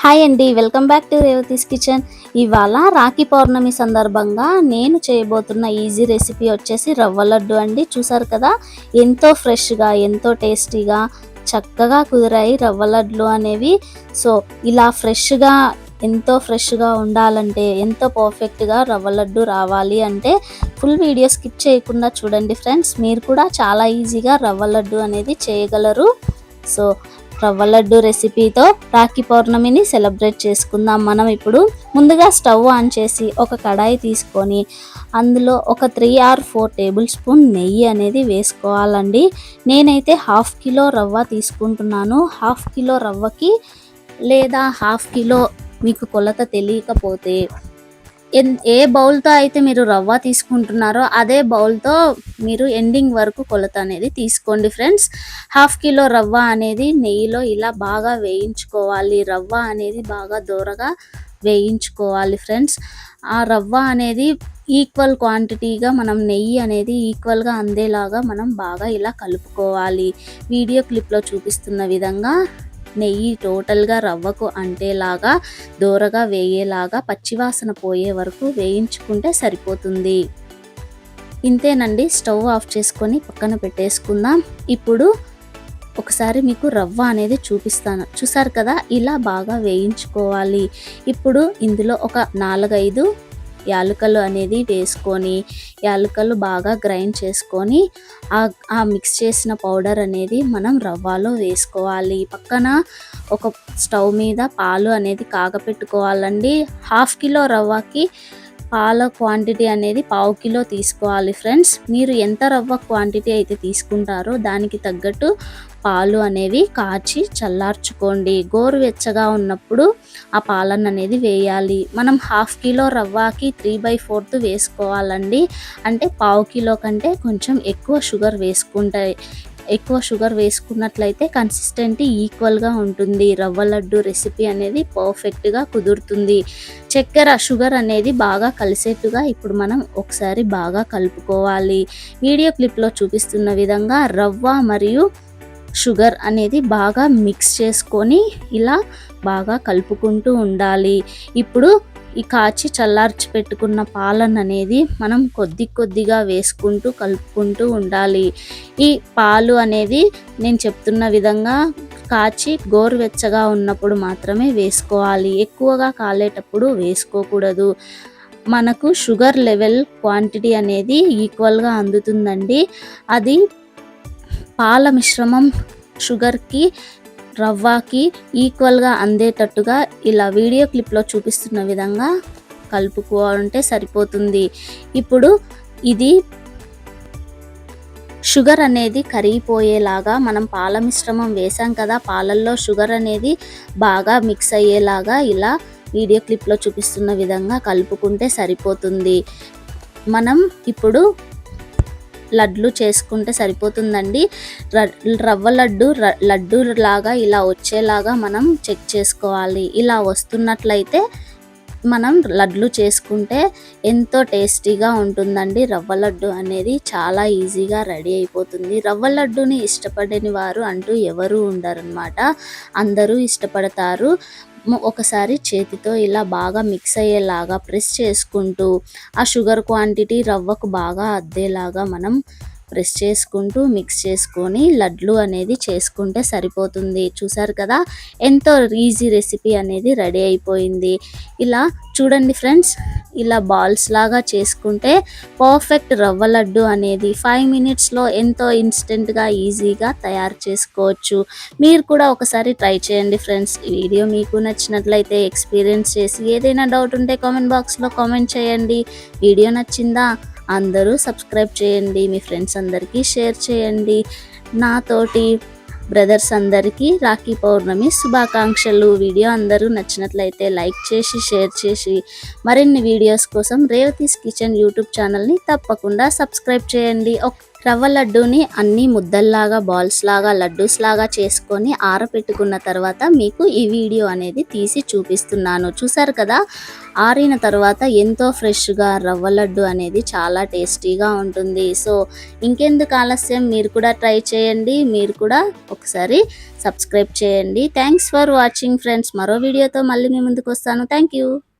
Hi అండి welcome back to Revathi's kitchen. ఇవాళ రాఖీ పౌర్ణమి సందర్భంగా నేను చేయబోతున్న ఈజీ రెసిపీ వచ్చేసి రవ్వ లడ్డు అండి. చూసారు కదా ఎంతో ఫ్రెష్గా ఎంతో టేస్టీగా చక్కగా కుదిరాయి రవ్వ లడ్లు అనేవి. సో ఇలా ఫ్రెష్గా ఎంతో ఫ్రెష్గా ఉండాలంటే ఎంతో పర్ఫెక్ట్గా రవ్వ లడ్డు రావాలి అంటే ఫుల్ వీడియో స్కిప్ చేయకుండా చూడండి ఫ్రెండ్స్. మీరు కూడా చాలా ఈజీగా రవ్వ లడ్డు అనేది చేయగలరు. సో రవ్వ లడ్డు రెసిపీతో రాఖీ పౌర్ణమిని సెలబ్రేట్ చేసుకుందాం మనం ఇప్పుడు. ముందుగా స్టవ్ ఆన్ చేసి ఒక కడాయి తీసుకొని అందులో ఒక three or four tablespoon నెయ్యి అనేది వేసుకోవాలండి. నేనైతే హాఫ్ కిలో రవ్వ తీసుకుంటున్నాను. హాఫ్ కిలో రవ్వకి లేదా హాఫ్ కిలో మీకు కొలత తెలియకపోతే ఏ బౌల్తో అయితే మీరు రవ్వ తీసుకుంటున్నారో అదే బౌల్తో మీరు ఎండింగ్ వరకు కొలత అనేది తీసుకోండి ఫ్రెండ్స్. హాఫ్ కిలో రవ్వ అనేది నెయ్యిలో ఇలా బాగా వేయించుకోవాలి. రవ్వ అనేది బాగా దూరగా వేయించుకోవాలి ఫ్రెండ్స్. ఆ రవ్వ అనేది ఈక్వల్ క్వాంటిటీగా మనం నెయ్యి అనేది ఈక్వల్గా అందేలాగా మనం బాగా ఇలా కలుపుకోవాలి. వీడియో క్లిప్లో చూపిస్తున్న విధంగా నెయ్యి టోటల్గా రవ్వకు అంటేలాగా దూరగా వేయేలాగా పచ్చివాసన పోయే వరకు వేయించుకుంటే సరిపోతుంది. ఇంతేనండి స్టవ్ ఆఫ్ చేసుకొని పక్కన పెట్టేసుకుందాం. ఇప్పుడు ఒకసారి మీకు రవ్వ అనేది చూపిస్తాను. చూసారు కదా ఇలా బాగా వేయించుకోవాలి. ఇప్పుడు ఇందులో ఒక నాలుగైదు యాలకలు అనేది వేసుకొని యాలకలు బాగా గ్రైండ్ చేసుకొని ఆ మిక్స్ చేసిన పౌడర్ అనేది మనం రవ్వలో వేసుకోవాలి. పక్కన ఒక స్టవ్ మీద పాలు అనేది కాగపెట్టుకోవాలండి. హాఫ్ కిలో రవ్వకి పాల క్వాంటిటీ అనేది పావు కిలో తీసుకోవాలి ఫ్రెండ్స్. మీరు ఎంత రవ్వ క్వాంటిటీ అయితే తీసుకుంటారో దానికి తగ్గట్టు పాలు అనేవి కాచి చల్లార్చుకోండి. గోరువెచ్చగా ఉన్నప్పుడు ఆ పాలన అనేది వేయాలి. మనం హాఫ్ కిలో రవ్వకి త్రీ బై ఫోర్త్ వేసుకోవాలండి. అంటే పావు కిలో కంటే కొంచెం ఎక్కువ షుగర్ వేసుకుంటాయి ఎక్కువ షుగర్ వేసుకున్నట్లయితే కన్సిస్టెంట్ ఈక్వల్గా ఉంటుంది. రవ్వ లడ్డు రెసిపీ అనేది పర్ఫెక్ట్గా కుదురుతుంది. చక్కెర షుగర్ అనేది బాగా కలిసేట్టుగా ఇప్పుడు మనం ఒకసారి బాగా కలుపుకోవాలి. వీడియో క్లిప్లో చూపిస్తున్న విధంగా రవ్వ మరియు షుగర్ అనేది బాగా మిక్స్ చేసుకొని ఇలా బాగా కలుపుకుంటూ ఉండాలి. ఇప్పుడు ఈ కాచి చల్లార్చి పెట్టుకున్న పాలన అనేది మనం కొద్ది కొద్దిగా వేసుకుంటూ కలుపుకుంటూ ఉండాలి. ఈ పాలు అనేది నేను చెప్తున్న విధంగా కాచి గోరువెచ్చగా ఉన్నప్పుడు మాత్రమే వేసుకోవాలి. ఎక్కువగా కాలేటప్పుడు వేసుకోకూడదు. మనకు షుగర్ లెవెల్ క్వాంటిటీ అనేది ఈక్వల్గా అందుతుందండి. అది పాల మిశ్రమం షుగర్కి రవ్వకి ఈక్వల్గా అందేటట్టుగా ఇలా వీడియో క్లిప్లో చూపిస్తున్న విధంగా కలుపుకోవాలంటే సరిపోతుంది. ఇప్పుడు ఇది షుగర్ అనేది కరిగిపోయేలాగా మనం పాల మిశ్రమం వేసాం కదా పాలల్లో షుగర్ అనేది బాగా మిక్స్ అయ్యేలాగా ఇలా వీడియో క్లిప్లో చూపిస్తున్న విధంగా కలుపుకుంటే సరిపోతుంది. మనం ఇప్పుడు లడ్లు చేసుకుంటే సరిపోతుందండి. రవ్వ లడ్డు లడ్డు లాగా ఇలా వచ్చేలాగా మనం చెక్ చేసుకోవాలి. ఇలా వస్తున్నట్లయితే మనం లడ్లు చేసుకుంటే ఎంతో టేస్టీగా ఉంటుందండి. రవ్వ లడ్డు అనేది చాలా ఈజీగా రెడీ అయిపోతుంది. రవ్వ లడ్డుని ఇష్టపడని వారు అంటూ ఎవరు ఉండరనమాట అందరూ ఇష్టపడతారు. ఒకసారి చేతితో ఇలా బాగా మిక్స్ అయ్యేలాగా ప్రెస్ చేసుకుంటూ ఆ షుగర్ క్వాంటిటీ రవ్వకు బాగా అద్దేలాగా మనం ప్రెస్ చేసుకుంటూ మిక్స్ చేసుకొని లడ్లు అనేది చేసుకుంటే సరిపోతుంది. చూసారు కదా? ఎంతో ఈజీ రెసిపీ అనేది రెడీ అయిపోయింది. ఇలా చూడండి ఫ్రెండ్స్ ఇలా బాల్స్ లాగా చేసుకుంటే పర్ఫెక్ట్ రవ్వ లడ్డు అనేది ఫైవ్ మినిట్స్లో ఎంతో ఇన్స్టెంట్గా ఈజీగా తయారు చేసుకోవచ్చు. మీరు కూడా ఒకసారి ట్రై చేయండి ఫ్రెండ్స్ ఈ వీడియో మీకు నచ్చినట్లయితే ఎక్స్పీరియన్స్ చేసి ఏదైనా డౌట్ ఉంటే కామెంట్ బాక్స్లో కామెంట్ చేయండి. వీడియో నచ్చిందా? అందరూ సబ్స్క్రైబ్ చేయండి మీ ఫ్రెండ్స్ అందరికీ షేర్ చేయండి. నాతోటి బ్రదర్స్ అందరికీ రాఖీ పౌర్ణమి శుభాకాంక్షలు. వీడియో అందరూ నచ్చినట్లయితే లైక్ చేసి షేర్ చేసి మరిన్ని వీడియోస్ కోసం రేవతీస్ కిచెన్ యూట్యూబ్ ఛానల్ని తప్పకుండా సబ్స్క్రైబ్ చేయండి. రవ్వ లడ్డూని అన్ని ముద్దల్లాగా బాల్స్ లాగా లడ్డూస్ లాగా చేసుకొని ఆరపెట్టుకున్న తర్వాత మీకు ఈ వీడియో అనేది తీసి చూపిస్తున్నాను. చూసారు కదా? ఆరిన తర్వాత ఎంతో ఫ్రెష్గా రవ్వ లడ్డు అనేది చాలా టేస్టీగా ఉంటుంది. సో ఇంకెందుకు ఆలస్యం? మీరు కూడా ట్రై చేయండి. మీరు కూడా ఒకసారి సబ్స్క్రైబ్ చేయండి. Thanks for watching friends. మరో వీడియోతో మళ్ళీ మీ ముందుకు వస్తాను. Thank you.